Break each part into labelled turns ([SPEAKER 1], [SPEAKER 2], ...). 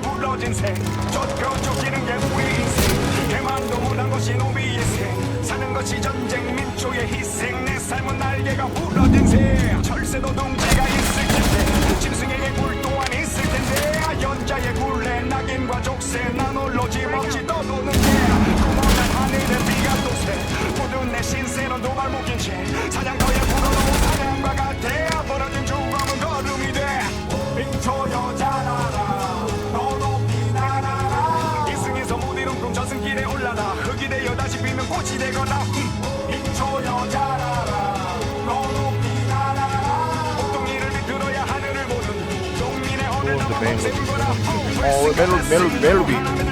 [SPEAKER 1] 부러진 새 쫓겨 쫓기는 게 우리 인생. 내 맘도 못한 것이 노비의 새 사는 것이 전쟁 민초의 희생. 내 삶은 날개가 부러진 새. 철새도 둥지가 있을 텐데 짐승에게 굴 또한 있을 텐데 아, 연자의 굴레 낙인과 족쇄 난 홀로 집없이 떠도는 게 구멍난 하늘에 비가 또새. 모든 내 신세는 도발 묶인 채 사냥 거라 어
[SPEAKER 2] 멜로 멜로 멜로비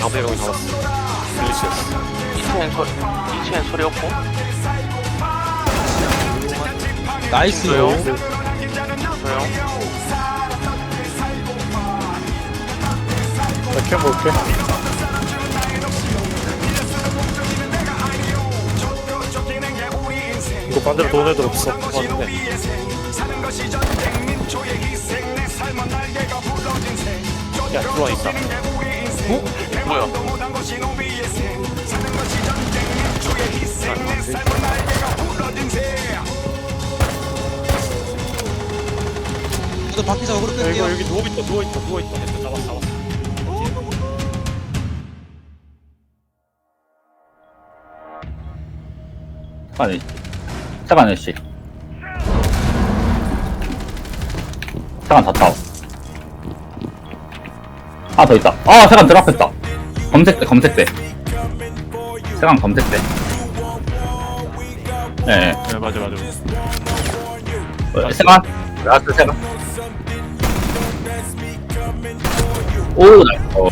[SPEAKER 2] 방패병 잡았어.
[SPEAKER 1] 웃었노라
[SPEAKER 3] 2층엔 소리 2층엔 소리 없고.
[SPEAKER 4] 나이스요.
[SPEAKER 3] 소영
[SPEAKER 2] 나캠 볼게. 이거 반대로 도는 애들 없어. 맞네. 새야 들어와 있다
[SPEAKER 3] 어? 뭐야?
[SPEAKER 4] 저 밖에서 어그로
[SPEAKER 2] 야
[SPEAKER 4] 끌게요.
[SPEAKER 2] 이거 여기 누워 있다 누워 있다 누워 있다 됐다 잡았어 잡았어
[SPEAKER 5] 잠깐 잠깐 아저씨 잠깐 다 타워 하나 더 있다. 아 잠깐 드랍했다. 검색대 검색대. 잠깐 검색대. 예 네,
[SPEAKER 2] 네 맞아 맞아.
[SPEAKER 5] 어, 세간? 라스트 세간. 오 나이스 어.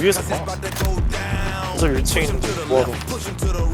[SPEAKER 2] 위에서 봐. 그래서 1층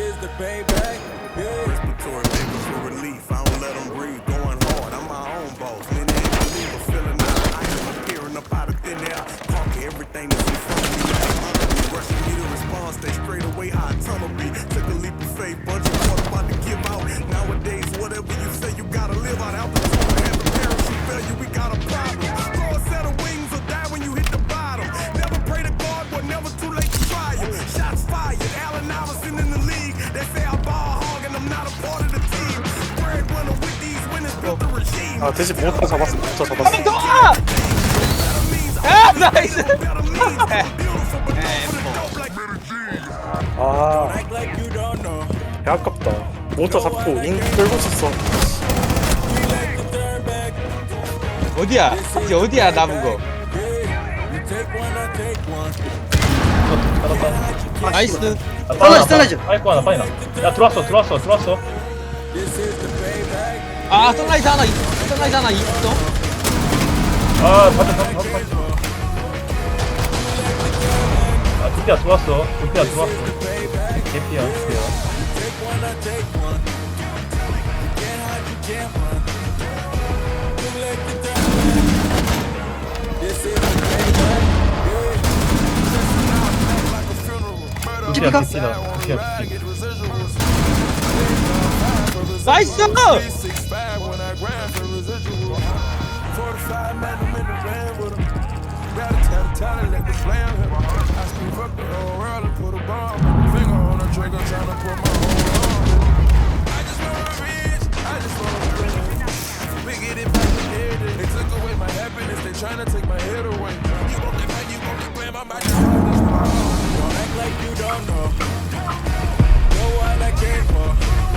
[SPEAKER 6] is the payback. Yeah.
[SPEAKER 2] 아 대신 모터 잡았어. 모터 잡았어. 더!
[SPEAKER 4] 아 나이스!
[SPEAKER 2] 아 야, 아깝다. 모터 잡고 잉 끌고 있었어.
[SPEAKER 4] 어디야? 이제 어디야 남은 거? 나이스.
[SPEAKER 5] 떨어지 떨어지 파이크 하나 파이나. 야 들어왔어 들어왔어 들어왔어.
[SPEAKER 4] 아 선라이즈 하나 있어. 1등하잖아 2등
[SPEAKER 5] 아 맞아 맞아 맞아 맞아. 아 두피야 좋았어. 두피야 좋았어. 개피야 개피야. 두피야 두피다. 두피야 두피
[SPEAKER 4] 나이스!
[SPEAKER 6] Let the flame hit my. I the whole world and put a bomb. Finger on trigger, tryna put my whole arm. I just want revenge. I just want revenge. Big it back. They took away my happiness. They tryna take my head away. You want that man, you want that glam. I might just have this. Don't act like you don't know. Know what I came for.